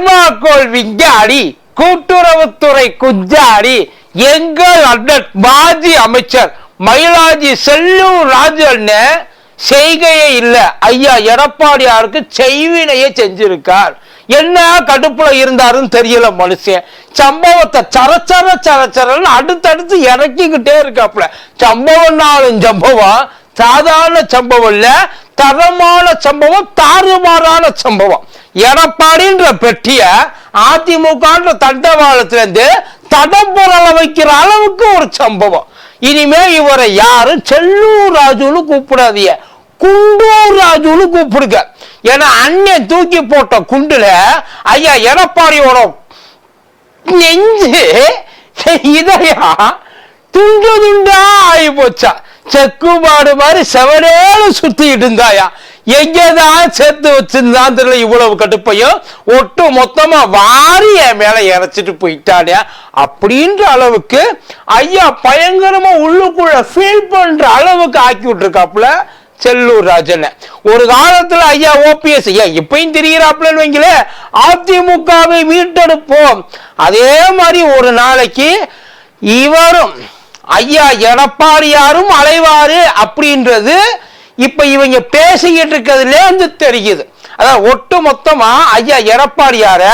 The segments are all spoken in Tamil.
தெர்மாக்கோல் விஞ்ஞானி கூட்டுறவுத்துறை குஞ்சாடி எங்கள் அண்ணன் மாஜி அமைச்சர் மயிலாஜி செல்லூர் ராஜு அண்ணன் செய்கையே இல்ல. ஐயா எடப்பாடியாருக்கு செய்வினையே செஞ்சிருக்கார். என்ன கடுப்புல இருந்தாருன்னு தெரியல மனுஷன். சம்பவத்தை சரச்சர சரச்சரன்னு அடுத்தடுத்து இறக்கிக்கிட்டே இருக்காப்புல. சம்பவம் நாளும் சம்பவம். சாதாரண சம்பவம் இல்ல. தரமான சம்பவம் தாறுமாறான சம்பவம். எடப்பாடின்ற பெட்டிய அதிமுகன்ற தண்டவாளத்திலிருந்து தடம் புரள வைக்கிற அளவுக்கு ஒரு சம்பவம். இனிமே இவரை யாரும் செல்லூர் ராஜுன்னு கூப்பிடாதீங்க. குண்டூர் ராஜுன்னு கூப்பிடுங்க. ஏன்னா அண்ணன் தூக்கி போட்ட குண்டுல ஐயா எடப்பாடியோட நெஞ்சு இதயம் துண்டு துண்டா ஆகி போச்சா செக்குமாடு மாதிரி செவனேன்னு சுத்திட்டு இருந்தாயா. எங்கேதான் சேர்த்து வச்சிருந்தான் தெரியல இவ்வளவு கடுப்பையும் ஒட்டு மொத்தமா வாரி என் மேல இறைச்சிட்டு போயிட்டானே. அப்படின்ற அளவுக்கு ஐயா பயங்கரமா உள்ளுக்குள்ள ஃபீல் பண்ற அளவுக்கு ஆக்கி விட்டுருக்காப்புல செல்லூர் ராஜன். ஒரு காலத்துல ஐயா ஓபிஎஸ் ஐயா இப்பயும் தெரிகிறாப்புலன்னு வைங்களே அதிமுகவை மீட்டெடுப்போம். அதே மாதிரி ஒரு நாளைக்கு இவரும் ஐயா எடப்பாடியாரும் அலைவாரு அப்படின்றது இப்ப இவங்க பேசிக்கிட்டு இருக்கிறதுல இருந்து தெரியுது. அதாவது ஒட்டு மொத்தமா ஐயா எடப்பாடியார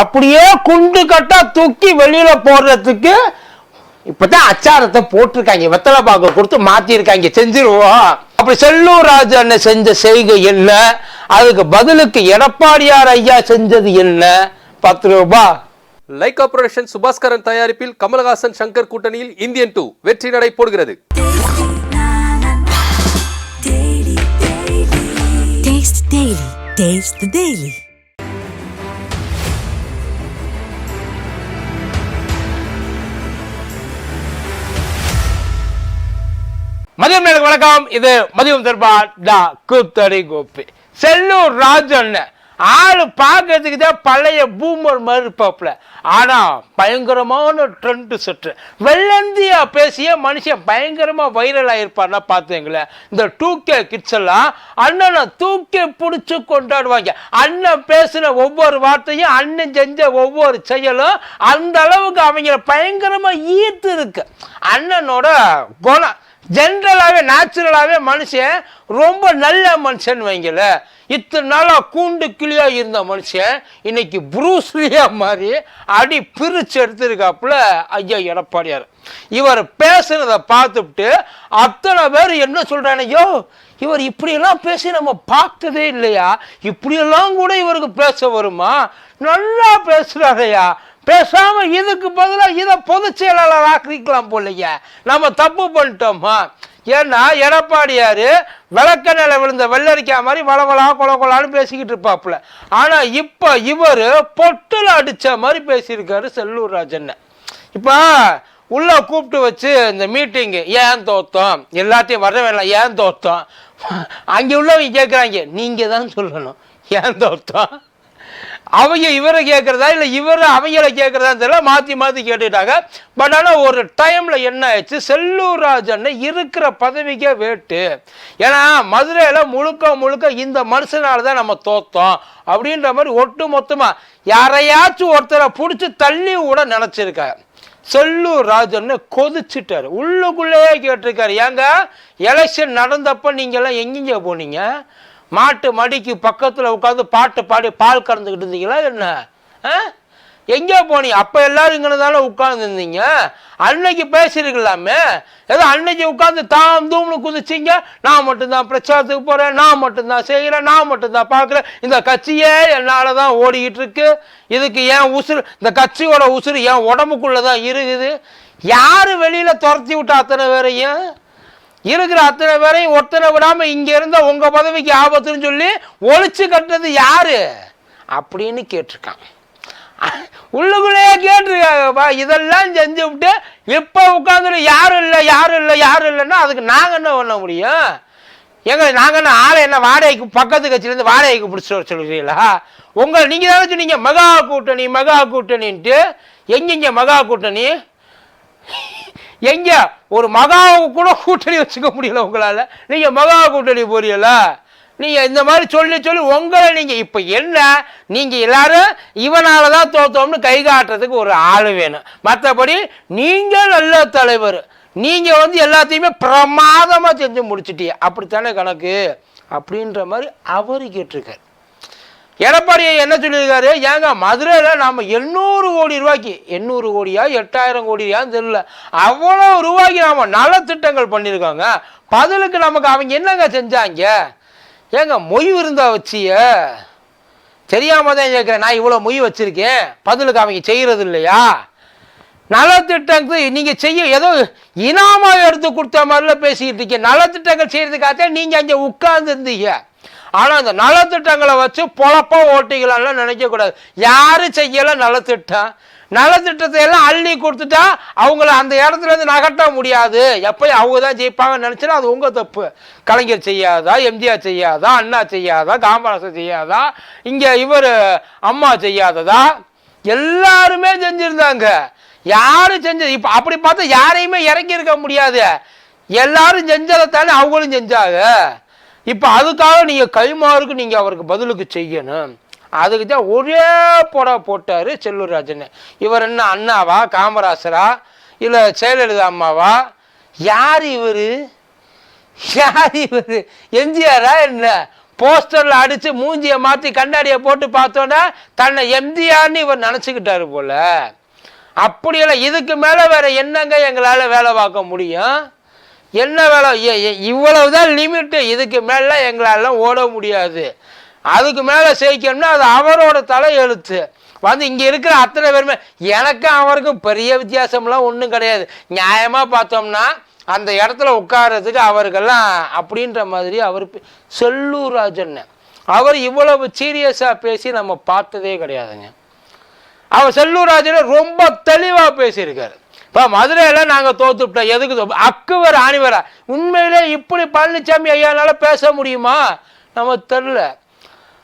அப்படியே குண்டு கட்டா தூக்கி வெளியில போடுறதுக்கு இப்பதான் அச்சாரத்தை போட்டிருக்காங்க. வெத்தலை பாக்க கொடுத்து மாத்திருக்காங்க. செஞ்சிருவோம். அப்படி செல்லூர் ராஜன் அண்ணன் செஞ்ச செய்கை என்ன? அதுக்கு பதிலுக்கு எடப்பாடியார் ஐயா செஞ்சது என்ன? பத்து ரூபா. லைக் புரொடக்ஷன் சுபாஸ்கரன் தயாரிப்பில் கமலஹாசன் சங்கர் கூட்டணியில் இந்தியன் டூ வெற்றி நடை போடுகிறது. Taste the Daily. Taste the Daily. மதியம் நேரம் வணக்கம் இது மதியம் தர்பார் டா கூத்தடி கோப்பி செல்லூர் ராஜன் ஆள் பார்க்கறதுக்கு தான் பழைய பூமர் மாதிரி இருப்பாப்புல. ஆனால் பயங்கரமான ட்ரெண்டு செட்டு வெள்ளந்தியா பேசிய மனுஷன் பயங்கரமாக வைரல் ஆகிருப்பார்னா பார்த்துங்களேன். இந்த டூ கே கிட்ஸ் எல்லாம் அண்ணனை தூக்கி பிடிச்சி கொண்டாடுவாங்க. அண்ணன் பேசின ஒவ்வொரு வார்த்தையும் அண்ணன் செஞ்ச ஒவ்வொரு செயலும் அந்த அளவுக்கு அவங்கள பயங்கரமாக ஈர்த்து இருக்கு. அண்ணனோட குணம். ஜென்ரலாகவே நேச்சுரலாகவே மனுஷன் ரொம்ப நல்ல மனுஷன் வைங்களேன். இத்தனை நாளாக கூண்டு கிளியாக இருந்த மனுஷன் இன்னைக்கு புரூஸ்லியா மாதிரி அடி பிரித்து எடுத்திருக்காப்புல ஐயா எடப்பாடியார். இவர் பேசுனதை பார்த்துட்டு அத்தனை பேர் என்ன சொல்றாங்க ஐயோ இவர் இப்படியெல்லாம் பேசி நம்ம பார்த்ததே இல்லையா? இப்படியெல்லாம் கூட இவருக்கு பேச வருமா? நல்லா பேசுகிறாரையா பேசாம இதுக்கு பதிலாக இதை பொதுச் செயலாளர் ஆக்கிக்கலாம் போலையா. நம்ம தப்பு பண்ணிட்டோமா? ஏன்னா எடப்பாடியார் விளக்க நிலை விழுந்த வெள்ளரிக்கா மாதிரி வளவலா கொல கொலான்னு பேசிக்கிட்டு இருப்பாப்புல. ஆனால் இப்போ இவர் பொட்டில் அடித்த மாதிரி பேசியிருக்காரு செல்லூர் ராஜன் இப்போ உள்ளே கூப்பிட்டு வச்சு இந்த மீட்டிங்கு ஏன் தோத்தோம்? எல்லாத்தையும் வர வேணாம் ஏன் தோத்தோம்? அங்கே உள்ளவங்க கேட்குறாங்க நீங்கள் தான் சொல்லணும். ஏன் தோத்தோம்? அவங்க இவரை கேட்குறதா இல்லை இவர் அவங்கள கேட்குறதான்னு தெரியல மாற்றி மாற்றி கேட்டுட்டாங்க. பட் ஆனால் ஒரு டைமில் என்ன ஆயிடுச்சு? செல்லூர் ராஜன் இருக்கிற பதவிக்கே வேட்டு. ஏன்னா மதுரையில் முழுக்க முழுக்க இந்த மனுஷனால தான் நம்ம தோத்தோம் அப்படின்ற மாதிரி ஒட்டு மொத்தமாக யாரையாச்சும் ஒருத்தரை பிடிச்சி தள்ளி கூட நினச்சிருக்காங்க செல்லூர் ராஜன்னு கொதிச்சிட்டாரு. உள்ளுக்குள்ளேயே கேட்டிருக்காரு. ஏங்க எலெக்ஷன் நடந்தப்போ நீங்கள்லாம் எங்கெங்கே போனீங்க? மாட்டு மடிக்கு பக்கத்தில் உட்காந்து பாட்டு பாடி பால் கறந்துக்கிட்டு இருந்தீங்களா என்ன? ஆ? எங்கே போனீங்க. அப்போ எல்லாரும் இங்கே தானே உட்காந்துருந்தீங்க அன்னைக்கு பேசியிருக்கலாமே ஏதோ அன்னைக்கு உட்காந்து தாம் தூம்னு குதிச்சிங்க. நான் மட்டும்தான் பிரச்சாரத்துக்கு போகிறேன் நான் மட்டும்தான் செய்கிறேன். நான் மட்டும்தான் பார்க்குறேன். இந்த கட்சியே என்னால் தான் ஓடிக்கிட்டு இருக்கு. இதுக்கு ஏன் உசுறு? இந்த கட்சியோட உசுறு என் உடம்புக்குள்ளே தான் இருக்குது யார் வெளியில் துரத்தி விட்டா அத்தனை பேரையும்? இருக்கிற அத்தனை பேரையும் ஒருத்தனை விடாம இங்க இருந்த உங்க பதவிக்கு ஆபத்துன்னு சொல்லி ஒழிச்சு கட்டுறது யாரு? அப்படின்னு கேட்டிருக்கான் உள்ளுக்குள்ளேயே கேட்டிருக்காங்கப்பா இதெல்லாம் செஞ்சு விட்டு இப்போ உட்காந்துட்டு யாரும் இல்லை யாரும் இல்லை யாரும் இல்லைன்னா அதுக்கு நாங்கள் என்ன பண்ண முடியும்? எங்க நாங்கள் என்ன ஆளை என்ன வாடகைக்கு பக்கத்து கட்சியிலேருந்து வாடகைக்கு பிடிச்சிட்டு வர சொல்கிறீங்களா உங்கள் நீங்கள் தானே சொன்னீங்க மெகா கூட்டணி மெகா கூட்டணின்ட்டு எங்கெங்க மெகா கூட்டணி? எங்க? ஒரு மகாவை கூட கூட்டணி வச்சுக்க முடியல உங்களால. நீங்க மகா கூட்டணி போறீங்களா? நீங்க இந்த மாதிரி சொல்லி சொல்லி உங்களை நீங்க இப்ப என்ன? நீங்க எல்லாரும் இவனால தான் தோத்தோம்னு கை காட்டுறதுக்கு ஒரு ஆள் வேணும். மற்றபடி நீங்க நல்ல தலைவர். நீங்க வந்து எல்லாத்தையுமே பிரமாதமா செஞ்சு முடிச்சிட்டீங்க அப்படித்தானே கணக்கு? அப்படின்ற மாதிரி அவர் கேட்டிருக்காரு. எடப்பாடி என்ன சொல்லியிருக்காரு? ஏங்க மதுரையில் நாம் எண்ணூறு கோடி ரூபாய்க்கு எண்ணூறு கோடியா எட்டாயிரம் கோடியான்னு தெரியல. அவ்வளோ ரூபாய்க்கு நாம் நலத்திட்டங்கள் பண்ணியிருக்காங்க. பதிலுக்கு நமக்கு அவங்க என்னங்க செஞ்சாங்க? ஏங்க மொய் விருந்தா வச்சிய? தெரியாம தான் கேட்குறேன் நான் இவ்வளோ மொய் வச்சுருக்கேன். பதிலுக்கு அவங்க செய்கிறது இல்லையா? நலத்திட்டங்கள் நீங்கள் செய்ய ஏதோ இனாமாக எடுத்து கொடுத்த மாதிரிலாம் பேசிக்கிட்டு இருக்கீங்க. நலத்திட்டங்கள் செய்கிறதுக்காக நீங்கள் அங்கே உட்கார்ந்து இருந்தீங்க ஆனால் அந்த நலத்திட்டங்களை வச்சு பொழப்பாக ஓட்டிக்கலாம்லாம் நினைக்கக்கூடாது யாரும் செய்யலை நலத்திட்டம் நலத்திட்டத்தை எல்லாம் அள்ளி கொடுத்துட்டா அவங்கள அந்த இடத்துல இருந்து நகட்ட முடியாது. எப்போ அவங்க தான் ஜெயிப்பாங்கன்னு நினச்சினா அது உங்கள் தப்பு. கலைஞர் செய்யாதா எம்ஜிஆர் செய்யாதா அண்ணா செய்யாதா காமராசர் செய்யாதா இங்கே இவர் அம்மா செய்யாததா? எல்லாருமே செஞ்சுருந்தாங்க. யாரும் செஞ்சது இப்போ அப்படி பார்த்தா யாரையுமே இறக்கி இருக்க முடியாது. எல்லாரும் செஞ்சதை தானே அவங்களும் செஞ்சாங்க. இப்போ அதுக்காக நீங்கள் கைமாறுக்கு நீங்கள் அவருக்கு பதிலுக்கு செய்யணும். அதுக்கு தான் ஒரே புடவை போட்டார் செல்லூர் ராஜன் இவர் என்ன அண்ணாவா காமராசரா இல்லை செயலலிதா அம்மாவா? யார் இவர்? யார் இவர்? எம்ஜிஆரா என்ன? போஸ்டரில் அடித்து மூஞ்சியை மாற்றி கண்ணாடியை போட்டு பார்த்தோன்னா தன்னை எம்ஜிஆர்னு இவர் நினச்சிக்கிட்டாரு போல். அப்படியெல்லாம் இதுக்கு மேலே வேறு என்னங்க எங்களால் வேலை பார்க்க முடியும்? என்ன வேலை? இவ்வளவு தான் லிமிட்டு இதுக்கு மேலே எங்களால் ஓட முடியாது. அதுக்கு மேலே செய்யணும்னா அது அவரோட தலை எழுத்து. வந்து இங்கே இருக்கிற அத்தனை பேருமே எனக்கும் அவருக்கும் பெரிய வித்தியாசம்லாம் ஒன்றும் கிடையாது. நியாயமாக பார்த்தோம்னா அந்த இடத்துல உட்கார்றதுக்கு அவருக்கெல்லாம் அப்படின்ற மாதிரி அவர் செல்லூர் ராஜன் அவர் இவ்வளவு சீரியஸாக பேசி நம்ம பார்த்ததே கிடையாதுங்க. அவர் செல்லூர் ராஜன் ரொம்ப தெளிவாக பேசியிருக்காரு. இப்போ மதுரையில் நாங்கள் தோத்துட்டோம் எதுக்கு தோப்பு அக்குவர் ஆணிவரா உண்மையிலே இப்படி பழனிசாமி ஐயானால பேச முடியுமா? நம்ம தெரில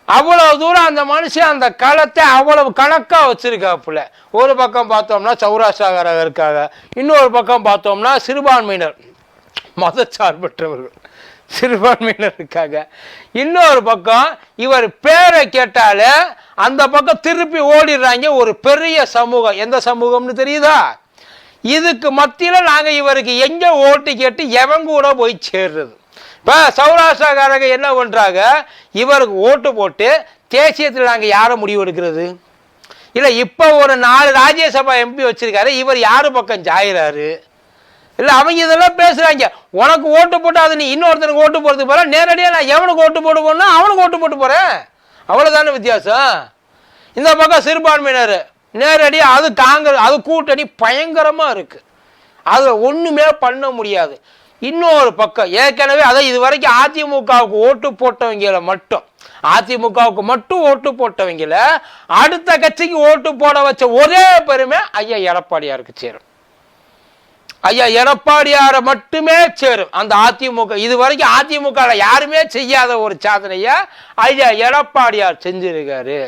அவ்வளவு தூரம் அந்த மனுஷன் அந்த களத்தை அவ்வளவு கணக்காக வச்சிருக்காப்புல. ஒரு பக்கம் பார்த்தோம்னா சௌராஷ்டிராக்காரங்க இருக்காங்க. இன்னொரு பக்கம் பார்த்தோம்னா சிறுபான்மையினர் மதச்சார்பற்றவர்கள். சிறுபான்மையினர் இருக்காங்க. இன்னொரு பக்கம் இவர் பேரை கேட்டாலே அந்த பக்கம் திருப்பி ஓடிடுறாங்க ஒரு பெரிய சமூகம். எந்த சமூகம்னு தெரியுதா? இதுக்கு மத்தியில் நாங்கள் இவருக்கு எங்கே ஓட்டு கேட்டு எவன் கூட போய் சேர்றது? இப்போ சௌராஷ்டிராக்காரங்க என்ன பண்ணுறாங்க இவருக்கு ஓட்டு போட்டு தேசியத்தில் நாங்கள் யாரை முடிவு எடுக்கிறது? இல்லை இப்போ ஒரு நாலு ராஜ்யசபா எம்பி வச்சிருக்காரு இவர் யார் பக்கம் ஜாயிறாரு இல்லை அவங்க இதெல்லாம் பேசுகிறாங்க உனக்கு ஓட்டு போட்டு அது நீ இன்னொருத்தனுக்கு ஓட்டு போகிறதுக்கு போகிற நேரடியாக நான் எவனுக்கு ஓட்டு போட்டு போனால் அவனுக்கு ஓட்டு போட்டு போகிறேன் அவ்வளோதானே வித்தியாசம்? இந்த பக்கம் சிறுபான்மையினர் நேரடியாக அது காங்கிரஸ் அது கூட்டணி பயங்கரமாக இருக்குது அதில் ஒன்றுமே பண்ண முடியாது. இன்னொரு பக்கம் ஏற்கனவே அதை இது வரைக்கும் அதிமுகவுக்கு ஓட்டு போட்டவங்கள மட்டும் அதிமுகவுக்கு மட்டும் ஓட்டு போட்டவங்கள அடுத்த கட்சிக்கு ஓட்டு போட வச்ச ஒரே பெருமை ஐயா எடப்பாடியாருக்கு சேரும். ஐயா எடப்பாடியாரை மட்டுமே சேரும். அந்த அதிமுக இது வரைக்கும் அதிமுக யாருமே செய்யாத ஒரு சாதனையை ஐயா எடப்பாடியார் செஞ்சிருக்காரு.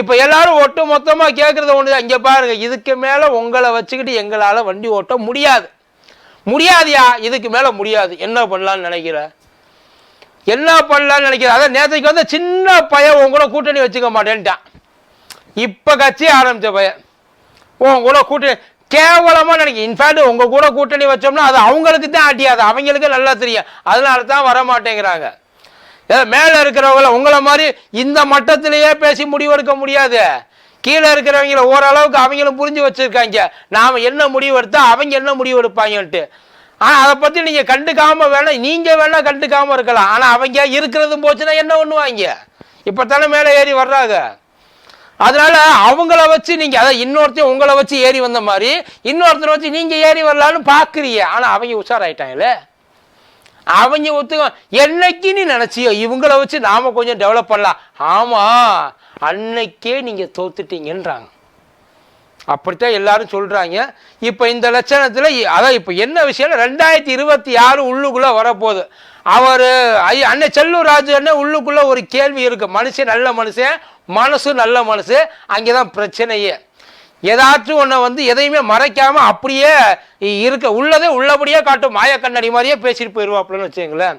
இப்போ எல்லாரும் ஒட்டு மொத்தமாக கேட்குறது ஒன்று இங்கே பாருங்க இதுக்கு மேலே உங்களை வச்சுக்கிட்டு எங்களால் வண்டி ஓட்ட முடியாது. முடியாதியா? இதுக்கு மேலே முடியாது. என்ன பண்ணலான்னு நினைக்கிற? என்ன பண்ணலான்னு நினைக்கிற? அதான் நேற்றுக்கு வந்து சின்ன பையன் உன் கூட கூட்டணி வச்சுக்க மாட்டேன்ட்டான். இப்போ கட்சி ஆரம்பித்த பையன் உன் கூட கூட்டணி கேவலமாக நினைக்கும் இன்ஃபேக்ட் உங்கள் கூட கூட்டணி வச்சோம்னா அது அவங்களுக்கு தான் அடியாது. அவங்களுக்கு நல்லா தெரியும். அதனால தான் வர மாட்டேங்கிறாங்க ஏதோ மேலே இருக்கிறவங்கள உங்களை மாதிரி இந்த மட்டத்திலேயே பேசி முடிவெடுக்க முடியாது. கீழே இருக்கிறவங்கள ஓரளவுக்கு அவங்களும் புரிஞ்சு வச்சுருக்காங்க. நாம் என்ன முடிவு அவங்க என்ன முடிவு எடுப்பாங்கன்ட்டு ஆனால் அதை பற்றி நீங்கள் கண்டுக்காமல் வேணால் நீங்கள் வேணால் கண்டுக்காமல் இருக்கலாம். ஆனால் அவங்க இருக்கிறதும் போச்சுன்னா என்ன பண்ணுவாங்க? இப்போ தானே மேலே ஏறி வர்றாங்க. அதனால அவங்கள வச்சு நீங்க அதான் இன்னொருத்தையும் உங்களை வச்சு ஏறி வந்த மாதிரி இன்னொருத்தரை வச்சு நீங்க ஏறி வரலான்னு பாக்குறீங்க. ஆனா அவங்க உஷாராயிட்டாங்களே அவங்க ஒத்துக்க என்னைக்கு நீ நினைச்சியோ இவங்கள வச்சு நாம கொஞ்சம் டெவலப் பண்ணலாம். ஆமா அன்னைக்கே நீங்க தோத்துட்டீங்கன்றாங்க. அப்படித்தான் எல்லாரும் சொல்றாங்க. இப்போ இந்த லட்சணத்தில் அதான் இப்போ என்ன விஷயம் ரெண்டாயிரத்தி இருபத்தி ஆறு உள்ளுக்குள்ள வரப்போகுது. அவர் ஐயா அண்ணன் செல்லூர் ராஜு அண்ணன் உள்ளுக்குள்ள ஒரு கேள்வி இருக்கு. மனுஷன் நல்ல மனுஷன் மனசு நல்ல மனசு அங்கே தான் பிரச்சனையே. ஏதாச்சும் ஒன்றை வந்து எதையுமே மறைக்காம அப்படியே இருக்க உள்ளதே உள்ளபடியே காட்டும் மாய கண்ணாடி மாதிரியே பேசிட்டு போயிடுவாப்புலன்னு வச்சுங்களேன்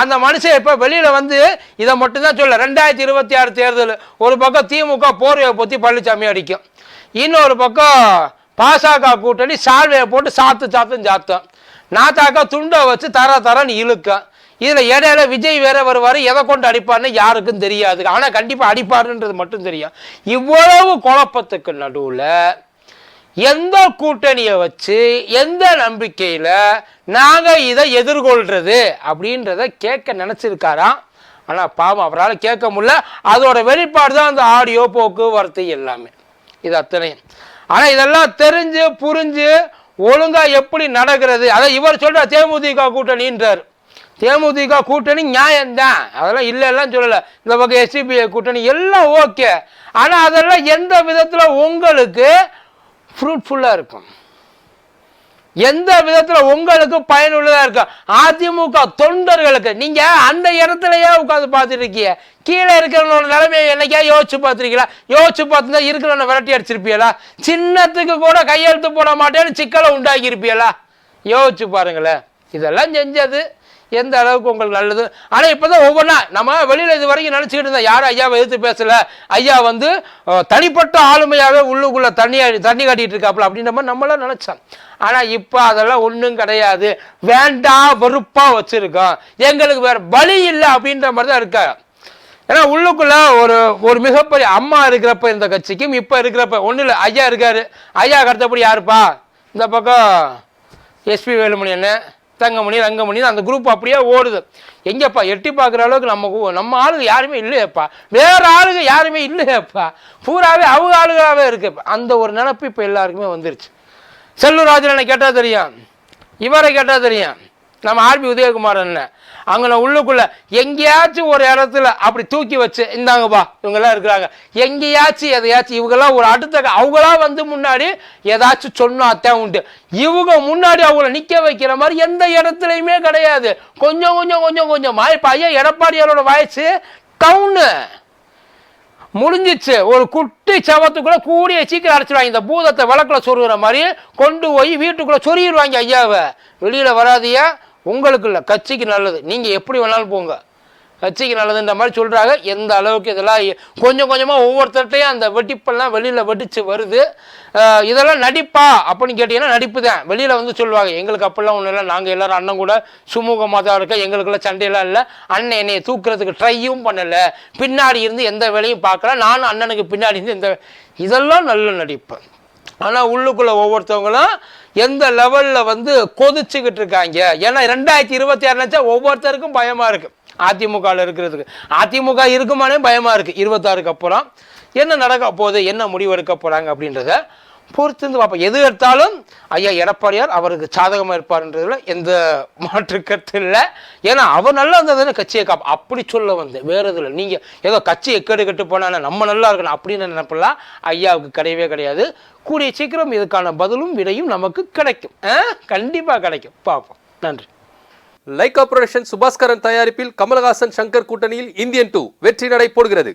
அந்த மனுஷன் இப்போ வெளியில் வந்து இதை மட்டும்தான் சொல்ல ரெண்டாயிரத்தி இருபத்தி ஆறு தேர்தல் ஒரு பக்கம் திமுக போர்வையை பற்றி பழனிசாமி அடிக்கும். இன்னொரு பக்கம் பாசக கூட்டணி சால்வையை போட்டு சாத்து சாத்துன்னு சாத்தம். நாத்தாக்கா துண்டை வச்சு தர தரன்னு இழுக்கும். இதில் இடையில விஜய் வேற வருவார் எதை கொண்டு அடிப்பார்னு யாருக்கும் தெரியாது. ஆனால் கண்டிப்பாக அடிப்பாருன்றது மட்டும் தெரியும். இவ்வளவு குழப்பத்துக்கு நடுவில் எந்த கூட்டணியை வச்சு எந்த நம்பிக்கையில் நாங்கள் இதை எதிர்கொள்றது அப்படின்றத கேட்க நினச்சிருக்காராம். ஆனால் பாவம் அவரால் கேட்க முடியல. அதோட வெளிப்பாடு தான் அந்த ஆடியோ போக்குவரத்து எல்லாமே. இது அத்தனையும். ஆனால் இதெல்லாம் தெரிஞ்சு புரிஞ்சு ஒழுங்காக எப்படி நடக்கிறது அதை இவர் சொல்கிறார் தேமுதிக கூட்டணின்றார். தேமுதிக கூட்டணி நியாயம்தான். அதெல்லாம் இல்லைலாம் சொல்லலை. இந்த பக்கம் எஸ்டிபிஐ கூட்டணி எல்லாம் ஓகே. ஆனால் அதெல்லாம் எந்த விதத்தில் உங்களுக்கு ஃப்ரூட்ஃபுல்லாக இருக்கும்? எந்த விதத்தில் உங்களுக்கு பயனுள்ளதாக இருக்கும்? அதிமுக தொண்டர்களுக்கு நீங்கள் அந்த இடத்துலையே உட்காந்து பார்த்துருக்கீங்க கீழே இருக்கிறவங்களோட நிலைமையை என்னைக்கா யோசிச்சு பார்த்துருக்கீங்களா? யோசிச்சு பார்த்துருந்தா இருக்கிறவனை விரட்டி அடிச்சிருப்பீங்களா? சின்னத்துக்கு கூட கையெழுத்து போட மாட்டேன்னு சிக்கலை உண்டாக்கியிருப்பீங்களா? யோசிச்சு பாருங்களேன். இதெல்லாம் செஞ்சது எந்த அளவுக்கு உங்களுக்கு நல்லது? ஆனால் இப்போ தான் ஒவ்வொன்றா நம்ம வெளியில் இது வரைக்கும் நினச்சிக்கிட்டு இருந்தோம் யாரும் ஐயாவை எதிர்த்து பேசலை. ஐயா வந்து தனிப்பட்ட ஆளுமையாகவே உள்ளுக்குள்ளே தண்ணி தண்ணி காட்டிகிட்டு இருக்காப்புல அப்படின்ற மாதிரி நம்மளாம் நினச்சோம். ஆனால் இப்போ அதெல்லாம் ஒன்றும் கிடையாது. வேண்டாம் வெறுப்பாக வச்சுருக்கோம். எங்களுக்கு வேறு வழி இல்லை அப்படின்ற மாதிரி தான் இருக்கா ஏன்னா உள்ளுக்குள்ள ஒரு ஒரு மிகப்பெரிய அம்மா இருக்கிறப்ப இந்த கட்சிக்கும் இப்போ இருக்கிறப்ப ஒன்றும் இல்லை ஐயா இருக்காரு. ஐயா கடத்தப்படி யாருப்பா? இந்த பக்கம் எஸ்பி வேலுமணி என்ன தங்கமணி ரங்கமணி அந்த குரூப் அப்படியே ஓடுது. எங்கேப்பா எட்டி பார்க்குற அளவுக்கு நம்ம நம்ம ஆளுங்க யாருமே இல்லையப்பா. வேறு ஆளுங்க யாருமே இல்லையப்பா. பூராவே அவங்க ஆளுகளாகவே இருக்கு. அந்த ஒரு நினப்பு இப்போ எல்லாருக்குமே வந்துருச்சு. என்ன கேட்டால் தெரியும். இவரை கேட்டால் தெரியும். நம்ம ஆர்பி உதயகுமார் அண்ணன். அங்கே உள்ளுக்குள்ள எங்கேயாச்சும் ஒரு இடத்துல அப்படி தூக்கி வச்சு இந்தாங்கப்பா இவங்கெல்லாம் இருக்கிறாங்க. எங்கேயாச்சும் எதையாச்சும் இவங்கெல்லாம் ஒரு அடுத்த அவங்களா வந்து முன்னாடி ஏதாச்சும் சொன்னாத்தான் உண்டு. இவங்க முன்னாடி அவங்கள நிற்க வைக்கிற மாதிரி எந்த இடத்துலையுமே கிடையாது. கொஞ்சம் கொஞ்சம் கொஞ்சம் கொஞ்சம். இப்போ ஐயா எடப்பாடியாரோட வயசு டவுனு முடிஞ்சிச்சு. ஒரு குட்டி சவத்துக்குள்ள கூடிய சீக்கிரம் அடைச்சிடுவாங்க இந்த பூதத்தை விளக்கில் சொருகிற மாதிரி கொண்டு போய் வீட்டுக்குள்ளே சொருகிடுவாங்க ஐயாவை. வெளியில் வராதியா உங்களுக்கு இல்லை கட்சிக்கு நல்லது. நீங்கள் எப்படி வேணாலும் போங்க. கட்சிக்கு நல்லதுன்ற மாதிரி சொல்கிறாங்க எந்த அளவுக்கு இதெல்லாம் கொஞ்சம் கொஞ்சமாக ஒவ்வொருத்தர்கிட்டையும் அந்த வெட்டிப்பெல்லாம் வெளியில் வெடிச்சு வருது. இதெல்லாம் நடிப்பா அப்படின்னு கேட்டிங்கன்னா நடிப்பு தான். வெளியில் வந்து சொல்லுவாங்க எங்களுக்கு அப்படிலாம் ஒன்றும் இல்லை. நாங்கள் எல்லாரும் அண்ணன் கூட சுமூகமாக தான் இருக்கோம். எங்களுக்குலாம் சண்டையெல்லாம் இல்லை. அண்ணன் என்னையை தூக்குறதுக்கு ட்ரையும் பண்ணலை. பின்னாடி இருந்து எந்த வேலையும் பார்க்கல. நானும் அண்ணனுக்கு பின்னாடி இருந்து எந்த இதெல்லாம் நல்ல நடிப்பு. ஆனால் உள்ளுக்குள்ளே ஒவ்வொருத்தவங்களும் எந்த லெவலில் வந்து கொதிச்சுக்கிட்டு இருக்காங்க? ஏன்னா ரெண்டாயிரத்தி இருபத்தி ஆறு நினச்சா ஒவ்வொருத்தருக்கும் பயமாக இருக்குது அதிமுகவில் இருக்கிறதுக்கு. அதிமுக இருக்குமானே பயமாக இருக்குது இருபத்தாறுக்கு அப்புறம் என்ன நடக்க போகுது? என்ன முடிவு எடுக்க போகிறாங்க அப்படின்றத பொறுத்திருந்து பார்ப்போம். எது எடுத்தாலும் ஐயா எடப்பாடியார் அவருக்கு சாதகமாக இருப்பார்ன்றதுல எந்த மாற்று கருத்து இல்லை. ஏன்னா அவர் நல்லா இருந்ததுன்னு கட்சியை காப்ப அப்படி சொல்ல வந்தேன் வேற இதில் நீங்கள் ஏதோ கட்சி எக்கேடு கெட்டு போனால் நம்ம நல்லா இருக்கணும் அப்படின்னு நினைப்பெல்லாம் ஐயாவுக்கு கிடையவே கிடையாது. கூடிய சீக்கிரம் இதுக்கான பதிலும் விடையும் நமக்கு கிடைக்கும். கண்டிப்பாக கிடைக்கும். பார்ப்போம். நன்றி. லைக் புரொடக்ஷன் சுபாஸ்கரன் தயாரிப்பில் கமலஹாசன் சங்கர் கூட்டணியில் இந்தியன் டூ வெற்றி நடை போடுகிறது.